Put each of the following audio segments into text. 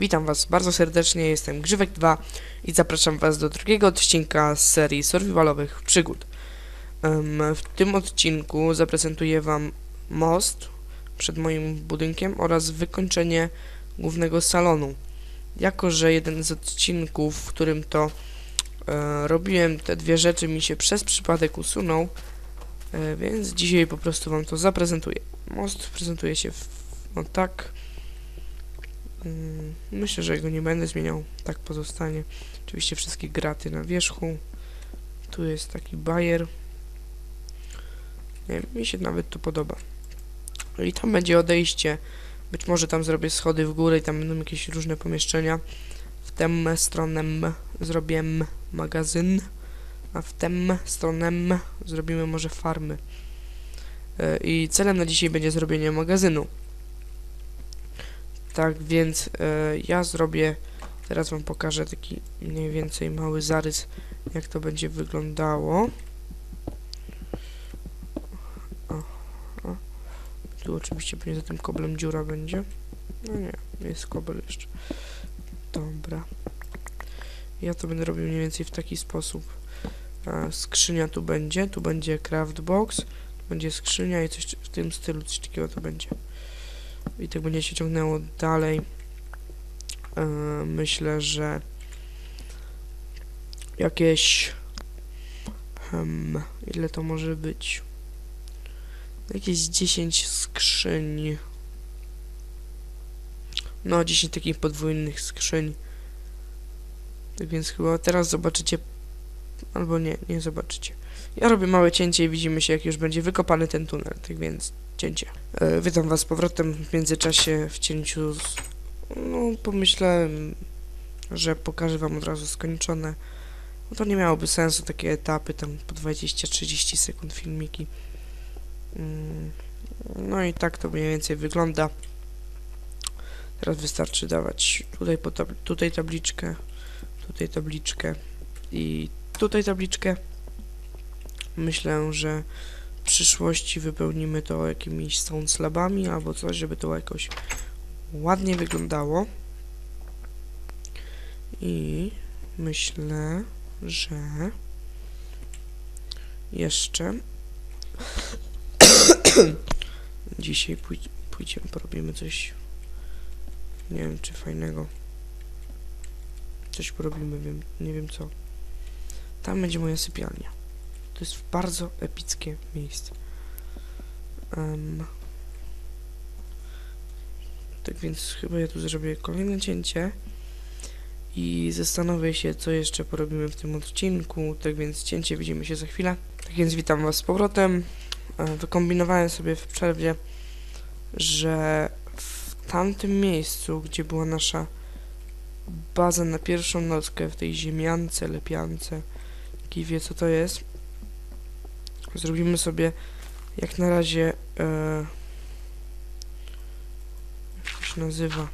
Witam Was bardzo serdecznie, jestem Grzywek2 i zapraszam Was do drugiego odcinka z serii survivalowych przygód. W tym odcinku zaprezentuję Wam most przed moim budynkiem oraz wykończenie głównego salonu. Jako, że jeden z odcinków, w którym to e, robiłem te dwie rzeczy, mi się przez przypadek usunął, e, więc dzisiaj po prostu Wam to zaprezentuję. Most prezentuje się w, no tak. Mm, Myślę, że go nie będę zmieniał, tak pozostanie. Oczywiście wszystkie graty na wierzchu. Tu jest taki bajer. Nie mi się nawet to podoba. No I tam będzie odejście. Być może tam zrobię schody w górę i tam będą jakieś różne pomieszczenia. W tę stronę zrobię magazyn, a w tę stronę zrobimy może farmy. E, I celem na dzisiaj będzie zrobienie magazynu. Tak więc e, ja zrobię, teraz wam pokażę taki mniej więcej mały zarys, jak to będzie wyglądało. Tu oczywiście pewnie za tym koblem dziura będzie. No nie, jest kobel jeszcze. Dobra. Ja to będę robił mniej więcej w taki sposób. E, skrzynia tu będzie, tu będzie craft box, tu będzie skrzynia i coś w tym stylu, coś takiego to będzie i tak będzie się ciągnęło dalej. E, myślę, że jakieś hmm, ile to może być? Jakieś 10 skrzyń. No, 10 takich podwójnych skrzyń. Tak więc chyba teraz zobaczycie albo nie, nie zobaczycie. Ja robię małe cięcie i widzimy się jak już będzie wykopany ten tunel, tak więc cięcie. E, witam was z powrotem w międzyczasie w. Z, no, pomyślałem, że pokażę wam od razu skończone. No to nie miałoby sensu takie etapy, tam po 20-30 sekund filmiki. Mm, no i tak to mniej więcej wygląda. Teraz wystarczy dawać tutaj, tab tutaj tabliczkę, tutaj tabliczkę i tutaj tabliczkę. Myślę, że przyszłości wypełnimy to jakimiś stone slabami albo coś, żeby to jakoś ładnie wyglądało. I myślę, że jeszcze dzisiaj pój pójdziemy, porobimy coś nie wiem, czy fajnego. Coś porobimy, wiem, nie wiem co. Tam będzie moja sypialnia. To jest bardzo epickie miejsce. Um, tak więc chyba ja tu zrobię kolejne cięcie i zastanowię się, co jeszcze porobimy w tym odcinku. Tak więc cięcie widzimy się za chwilę. Tak więc witam Was z powrotem. E, Wykombinowałem sobie w przerwie, że w tamtym miejscu, gdzie była nasza baza na pierwszą nockę, w tej ziemiance, lepiance, Ki wie co to jest, zrobimy sobie jak na razie e, jak się nazywa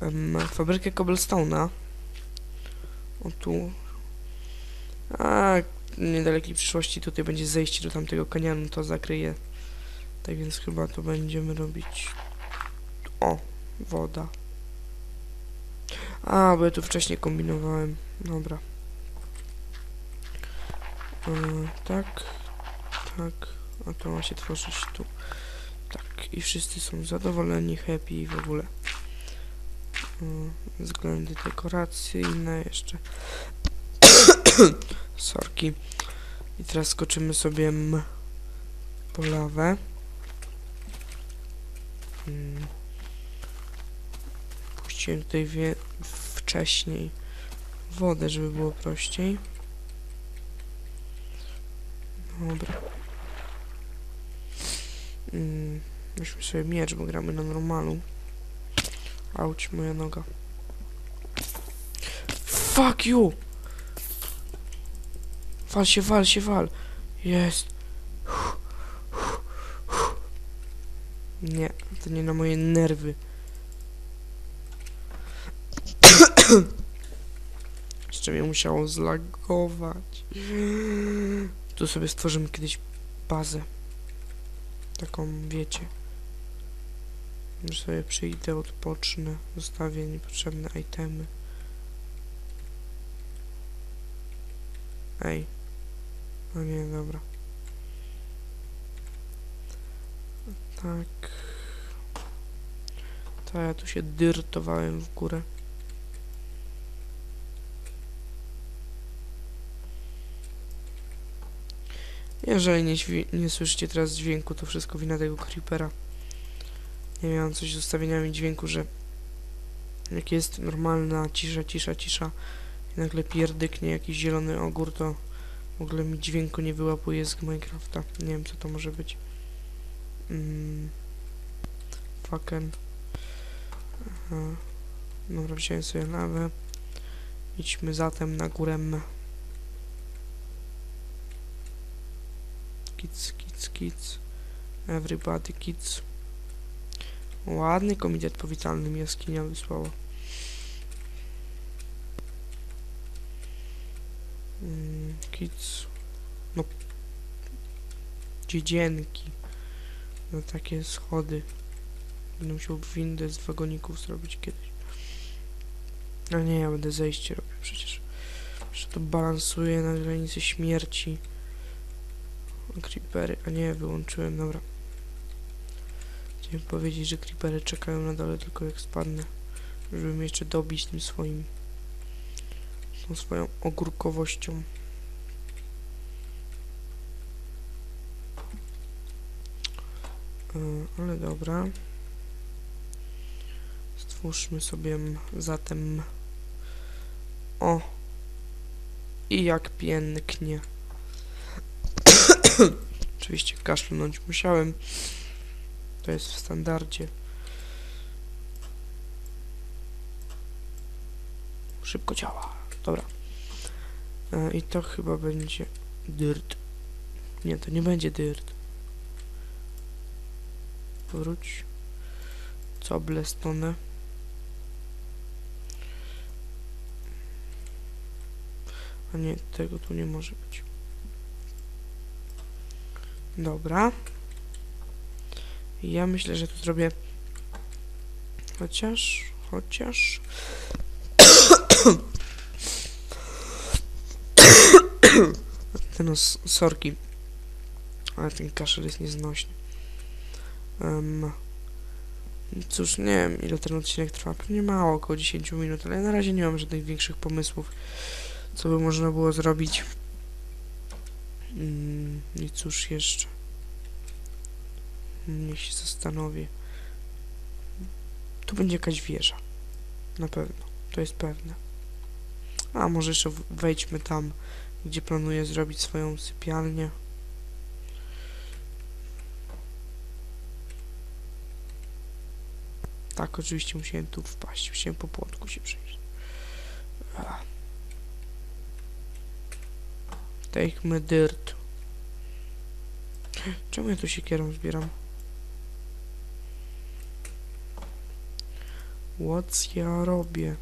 em, fabrykę cobblestone'a. O tu. A w niedalekiej przyszłości tutaj będzie zejście do tamtego kanionu to zakryje tak więc chyba to będziemy robić. O woda. A bo ja tu wcześniej kombinowałem. Dobra tak, tak, a to ma się tworzyć tu. Tak, i wszyscy są zadowoleni, happy i w ogóle. E, względy dekoracyjne jeszcze. Sorki. I teraz skoczymy sobie po lawę. Hmm. Puściłem tutaj wcześniej wodę, żeby było prościej. Dobra. Mm, weźmy sobie miecz, bo gramy na normalu. Auć, moja noga. Fuck you! Wal się, wal się, wal. Jest. Nie, to nie na moje nerwy. Jeszcze mnie musiało zlagować. Tu sobie stworzymy kiedyś bazę. Taką, wiecie. Może sobie przyjdę, odpocznę, zostawię niepotrzebne itemy. Ej. No nie, dobra. Tak. To ja tu się dyrtowałem w górę. Jeżeli nie, nie słyszycie teraz dźwięku, to wszystko wina tego creepera. Nie miałem coś z ustawieniami dźwięku, że jak jest normalna cisza, cisza, cisza i nagle pierdyknie jakiś zielony ogór, to w ogóle mi dźwięku nie wyłapuje z Minecrafta. Nie wiem, co to może być. Mm. Fucking. Dobra, wziąłem sobie lawę. Idźmy zatem na górę. Kids, kids, kids. Everybody kids. Ładny komitet powitalny mi jaskinia wysłała. Mm, kids. No. Dziedzienki. No takie schody. Będę musiał windę z wagoników zrobić kiedyś. A nie, ja będę zejście robił przecież. Że to balansuje na granicy śmierci. Creepery, a nie, wyłączyłem, dobra. Chciałem powiedzieć, że creepery czekają na dole tylko jak spadnę. Żeby mnie jeszcze dobić tym swoim... tą swoją ogórkowością. E, ale dobra. Stwórzmy sobie zatem... O! I jak pięknie. Oczywiście kaszlnąć musiałem. To jest w standardzie. Szybko działa. Dobra. E, I to chyba będzie dirt. Nie, to nie będzie dirt. Wróć. Cobblestone. A nie, tego tu nie może być. Dobra. Ja myślę, że tu zrobię... Chociaż... Chociaż... ten sorki. Ale ten kaszel jest nieznośny. Um, cóż, nie wiem ile ten odcinek trwa. Pewnie mało, około 10 minut, ale na razie nie mam żadnych większych pomysłów, co by można było zrobić. Mm, I cóż jeszcze? Niech się zastanowię. Tu będzie jakaś wieża. Na pewno. To jest pewne. A może jeszcze wejdźmy tam, gdzie planuję zrobić swoją sypialnię. Tak, oczywiście musiałem tu wpaść. Musiałem po płotku się przejść. Take my dirt. Czemu ja tu siekierą zbieram? What ja robię?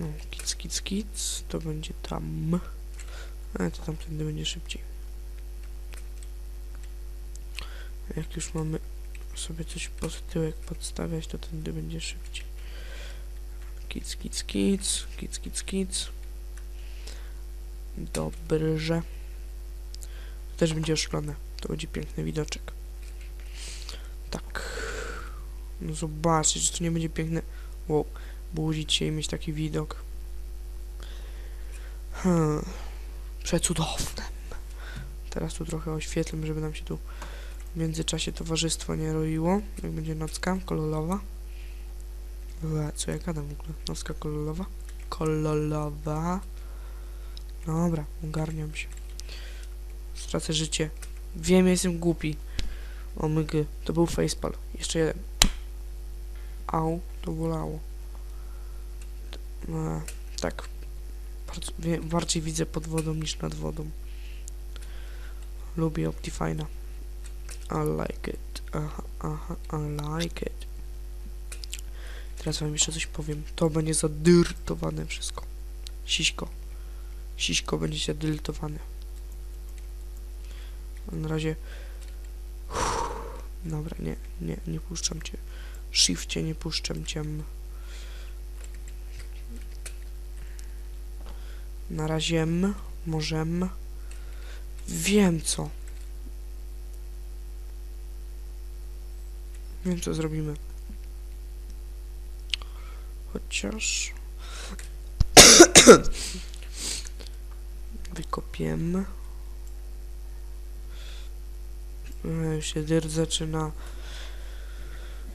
No, kic, kic, kic, to będzie tam. Ale to tamtędy będzie szybciej. Jak już mamy sobie coś pod tyłek podstawiać, to tędy będzie szybciej. Kic, kic, kic, kic, kic, kic. Dobrze. To też będzie oszklone. To będzie piękny widoczek. Tak. No zobaczcie, czy to nie będzie piękne. Wow. Budzić się i mieć taki widok. Hmm. Przecudowne. Teraz tu trochę oświetlę, żeby nam się tu w międzyczasie towarzystwo nie roiło. Jak będzie nocka kolorowa. Ue, co ja gadam w ogóle? Nocka kolorowa? Kolorowa. Dobra, ogarniam się. Stracę życie. Wiem, jestem głupi. O mygy, to był facepal. Jeszcze jeden. Au, to bolało. E, tak. Bardziej widzę pod wodą niż nad wodą. Lubię Optifine'a. I like it. Aha, aha, I like it. Teraz wam jeszcze coś powiem. To będzie zadyrtowane wszystko. Siśko. Siśko będzie zadyrtowane. A na razie... Uff, dobra, nie, nie, nie puszczam cię. Shifcie, nie puszczam cię. Na razie m, możem. Wiem co. Wiem co zrobimy. Chociaż... Wykopiemy. E, się dyrt zaczyna.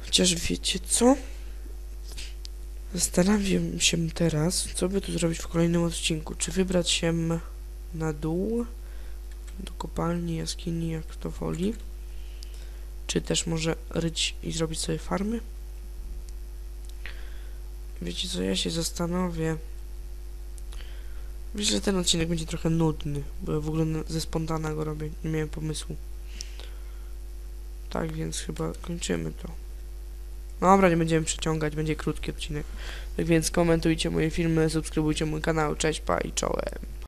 Chociaż wiecie co? Zastanawiam się teraz, co by tu zrobić w kolejnym odcinku. Czy wybrać się na dół, do kopalni, jaskini, jak kto woli. Czy też może ryć i zrobić sobie farmy? Wiecie co, ja się zastanowię. Myślę, że ten odcinek będzie trochę nudny, bo ja w ogóle ze spontana go robię, nie miałem pomysłu. Tak więc chyba kończymy to. Dobra, nie będziemy przeciągać, będzie krótki odcinek. Tak więc komentujcie moje filmy, subskrybujcie mój kanał, cześć, pa i czołem.